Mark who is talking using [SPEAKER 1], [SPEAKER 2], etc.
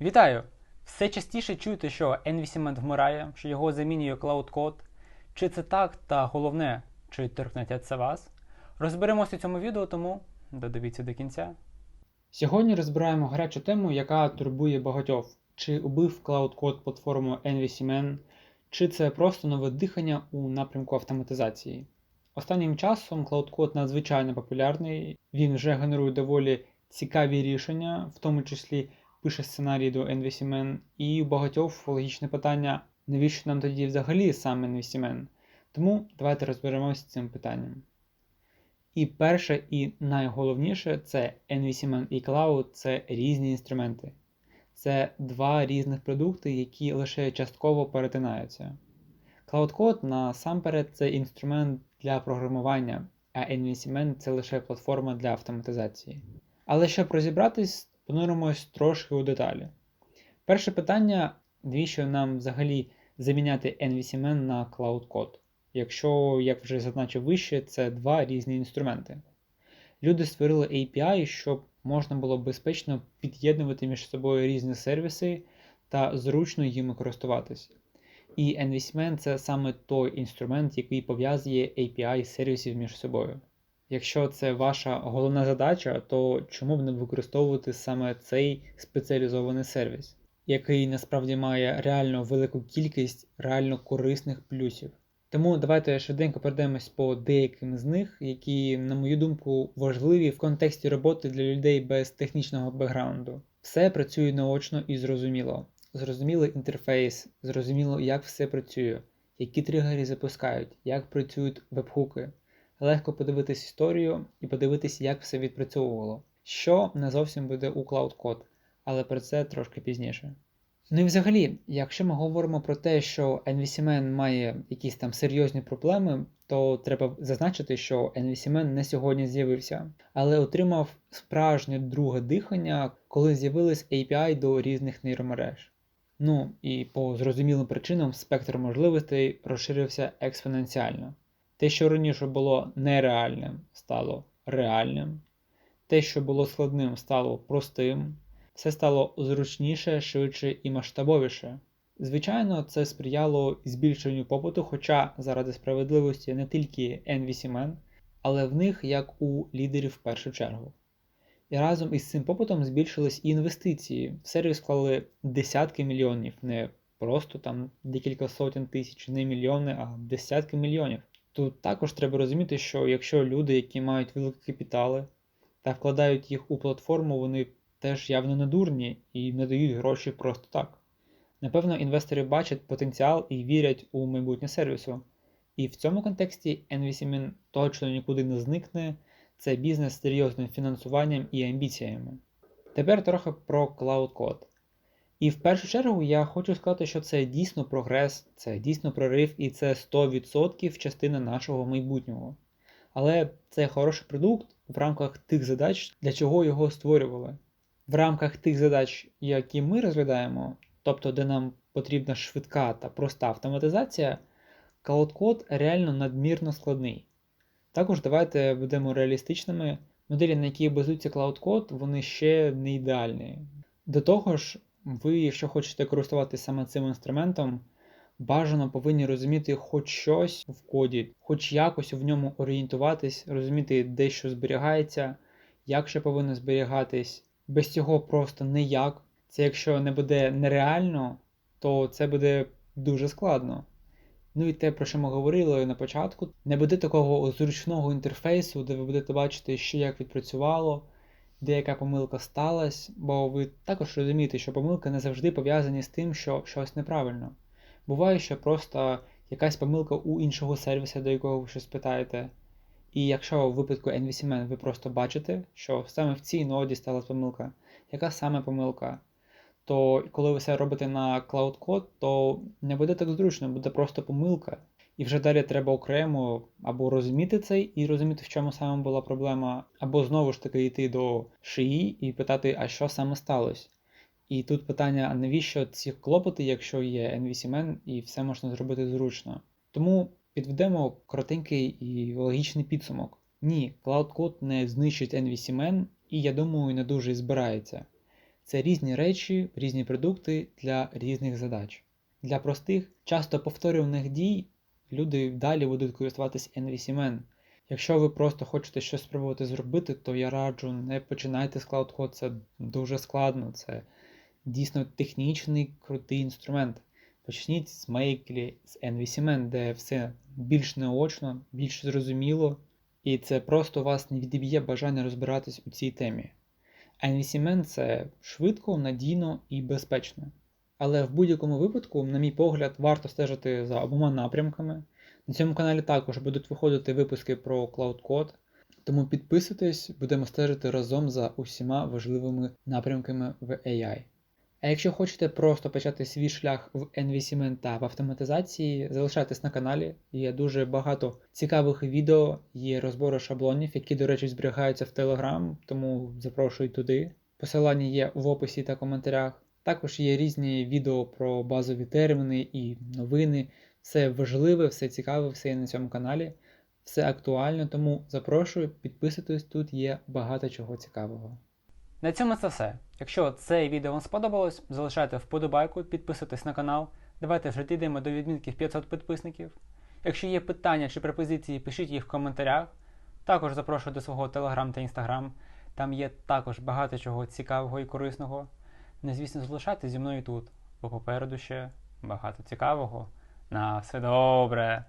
[SPEAKER 1] Вітаю! Все частіше чуєте, що NVCment вмирає, що його замінює Cloud Code. Чи це так, та головне, чи торкнеться це вас? Розберемося у цьому відео, тому додивіться до кінця. Сьогодні розбираємо гарячу тему, яка турбує багатьох. Чи убив Cloud Code платформу NVCman, чи це просто нове дихання у напрямку автоматизації. Останнім часом Cloud Code надзвичайно популярний, він вже генерує доволі цікаві рішення, в тому числі пише сценарій до NVCman, і у багатьох логічне питання, навіщо нам тоді взагалі сам NVCman? Тому давайте розберемося з цим питанням. І перше і найголовніше це NVCman і Cloud це різні інструменти. Це два різних продукти, які лише частково перетинаються. Cloud Code насамперед це інструмент для програмування, а NVCman це лише платформа для автоматизації. Але щоб розібратись, понуримось трошки у деталі. Перше питання: навіщо нам взагалі заміняти NVCman на Cloud Code? Якщо, як вже зазначив вище, це два різні інструменти. Люди створили API, щоб можна було безпечно під'єднувати між собою різні сервіси та зручно їми користуватись. І NVCman це саме той інструмент, який пов'язує API сервісів між собою. Якщо це ваша головна задача, то чому б не використовувати саме цей спеціалізований сервіс, який насправді має реально велику кількість реально корисних плюсів. Тому давайте швиденько перейдемось по деяким з них, які, на мою думку, важливі в контексті роботи для людей без технічного бекграунду. Все працює наочно і зрозуміло. Зрозумілий інтерфейс, зрозуміло, як все працює, які тригери запускають, як працюють вебхуки. Легко подивитись історію і подивитись, як все відпрацьовувало, що не зовсім буде у Cloud Code, але про це трошки пізніше. Ну і взагалі, якщо ми говоримо про те, що NVCman має якісь там серйозні проблеми, то треба зазначити, що NVCman не сьогодні з'явився, але отримав справжнє друге дихання, коли з'явились API до різних нейромереж. Ну і по зрозумілим причинам спектр можливостей розширився експоненціально. Те, що раніше було нереальним, стало реальним, те, що було складним, стало простим все стало зручніше, швидше і масштабовіше. Звичайно, це сприяло збільшенню попиту, хоча заради справедливості не тільки NVCman, але в них як у лідерів в першу чергу. І разом із цим попитом збільшились і інвестиції. В сервіс вклали десятки мільйонів, не просто там декілька сотень тисяч, не мільйони, а десятки мільйонів. Тут також треба розуміти, що якщо люди, які мають великі капітали та вкладають їх у платформу, вони теж явно не дурні і не дають гроші просто так. Напевно, інвестори бачать потенціал і вірять у майбутнє сервісу. І в цьому контексті NVCmin точно нікуди не зникне, це бізнес з серйозним фінансуванням і амбіціями. Тепер трохи про Cloud Code. І в першу чергу я хочу сказати, що це дійсно прогрес, це дійсно прорив і це 100% частина нашого майбутнього. Але це хороший продукт в рамках тих задач, для чого його створювали в рамках тих задач, які ми розглядаємо, тобто де нам потрібна швидка та проста автоматизація, Code реально надмірно складний. Також давайте будемо реалістичними. Моделі, на які базується Code, вони ще не ідеальні. До того ж, ви, якщо хочете користуватися саме цим інструментом, бажано повинні розуміти хоч щось в коді, хоч якось в ньому орієнтуватись, розуміти, де що зберігається, як що повинно зберігатись, без цього просто ніяк. Це якщо не буде нереально, то це буде дуже складно. Ну і те, про що ми говорили на початку, не буде такого зручного інтерфейсу, де ви будете бачити, що як відпрацювало, де яка помилка сталася, бо ви також розумієте, що помилки не завжди пов'язані з тим, що щось неправильно. Буває, що просто якась помилка у іншого сервіса, до якого ви щось питаєте. І якщо в випадку NVCman ви просто бачите, що саме в цій ноді сталася помилка, яка саме помилка, то коли ви все робите на Cloud Code, то не буде так зручно, буде просто помилка. І вже далі треба окремо або розуміти це і розуміти, в чому саме була проблема, або знову ж таки йти до шиї і питати, а що саме сталося. І тут питання: а навіщо ці клопоти, якщо є NVCman і все можна зробити зручно? Тому Підведемо коротенький і логічний підсумок. Ні, Cloud Code не знищить NVCman, і я думаю, не дуже збирається. це різні речі, різні продукти для різних задач. Для простих, часто повторюваних дій люди далі будуть користуватись N8N. Якщо ви просто хочете щось спробувати зробити, то я раджу не починайте з Cloud Code, це дуже складно, це дійсно технічний крутий інструмент. Почніть з Makely, з N8N, де все більш неочно, більш зрозуміло, і це просто вас не відіб'є бажання розбиратись у цій темі. N8N це швидко, надійно і безпечно. Але в будь-якому випадку, на мій погляд, варто стежити за обома напрямками. На цьому каналі також будуть виходити випуски про Cloud Code, тому підписуйтесь, будемо стежити разом за усіма важливими напрямками в AI. А якщо хочете просто почати свій шлях в NVCMN та в автоматизації, залишайтесь на каналі. Є дуже багато цікавих відео, є розбори шаблонів, які, до речі, зберігаються в Telegram, тому запрошую туди. Посилання є в описі та коментарях. Також є різні відео про базові терміни і новини. Все важливе, все цікаве, все є на цьому каналі, все актуально, тому запрошую, підписуйтесь, тут є багато чого цікавого. На цьому це все. Якщо це відео вам сподобалось, залишайте вподобайку, підписуйтесь на канал. Давайте вже дійдемо до відмітки в 500 підписників. Якщо є питання чи пропозиції, пишіть їх в коментарях. Також запрошую до свого телеграм та інстаграм. Там є також багато чого цікавого і корисного. Не звісно, залишайтесь зі мною тут, бо попереду ще багато цікавого. На все добре.